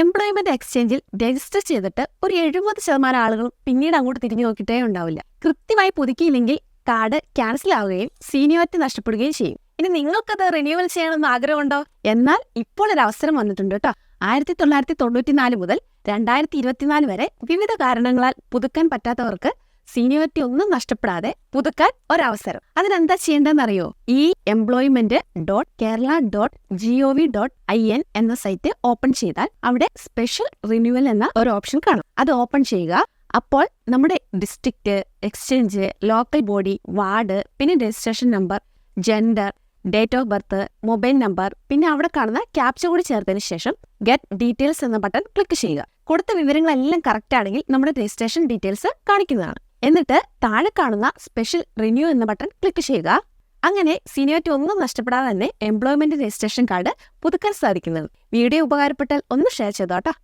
Employment എക്സ്ചേഞ്ചിൽ register ചെയ്തിട്ട് ഒരു എഴുപത് ശതമാനം ആളുകളും പിന്നീട് അങ്ങോട്ട് തിരിഞ്ഞു നോക്കിയിട്ടേ ഉണ്ടാവില്ല. കൃത്യമായി പുതുക്കിയില്ലെങ്കിൽ കാർഡ് ക്യാൻസൽ ആവുകയും സീനിയോറിറ്റി നഷ്ടപ്പെടുകയും ചെയ്യും. ഇനി നിങ്ങൾക്കത് റിന്യൂവൽ ചെയ്യണമെന്ന് ആഗ്രഹമുണ്ടോ? എന്നാൽ ഇപ്പോൾ ഒരു അവസരം വന്നിട്ടുണ്ട് കേട്ടോ. ആയിരത്തി തൊള്ളായിരത്തി തൊണ്ണൂറ്റിനാല് മുതൽ രണ്ടായിരത്തി ഇരുപത്തിനാല് വരെ വിവിധ കാരണങ്ങളാൽ പുതുക്കാൻ പറ്റാത്തവർക്ക് സീനിയോറിറ്റി ഒന്നും നഷ്ടപ്പെടാതെ പുതുക്കാൻ ഒരവസരം. അതിനെന്താ ചെയ്യേണ്ടതെന്നറിയോ? ഈ employment dot Kerala dot G O V dot I N എന്ന സൈറ്റ് ഓപ്പൺ ചെയ്താൽ അവിടെ സ്പെഷ്യൽ റിന്യൂവൽ എന്ന ഒരു ഓപ്ഷൻ കാണും. അത് ഓപ്പൺ ചെയ്യുക. അപ്പോൾ നമ്മുടെ district exchange local body ward പിന്നെ registration number gender date of birth mobile number പിന്നെ അവിടെ കാണുന്ന ക്യാപ്ച കൂടി ചേർത്തതിന് ശേഷം ഗെറ്റ് ഡീറ്റെയിൽസ് എന്ന ബട്ടൺ ക്ലിക്ക് ചെയ്യുക. കൊടുത്ത വിവരങ്ങളെല്ലാം കറക്റ്റ് ആണെങ്കിൽ നമ്മുടെ രജിസ്ട്രേഷൻ ഡീറ്റെയിൽസ് കാണിക്കുന്നതാണ്. എന്നിട്ട് താഴെ കാണുന്ന സ്പെഷ്യൽ റിന്യൂ എന്ന ബട്ടൺ ക്ലിക്ക് ചെയ്യുക. അങ്ങനെ സീനിയോറ്റി ഒന്നും നഷ്ടപ്പെടാതെ തന്നെ എംപ്ലോയ്മെന്റ് രജിസ്ട്രേഷൻ കാർഡ് പുതുക്കാൻ സാധിക്കുന്നത് വീഡിയോ ഉപകാരപ്പെട്ടാൽ ഒന്ന് ഷെയർ ചെയ്തോട്ടോ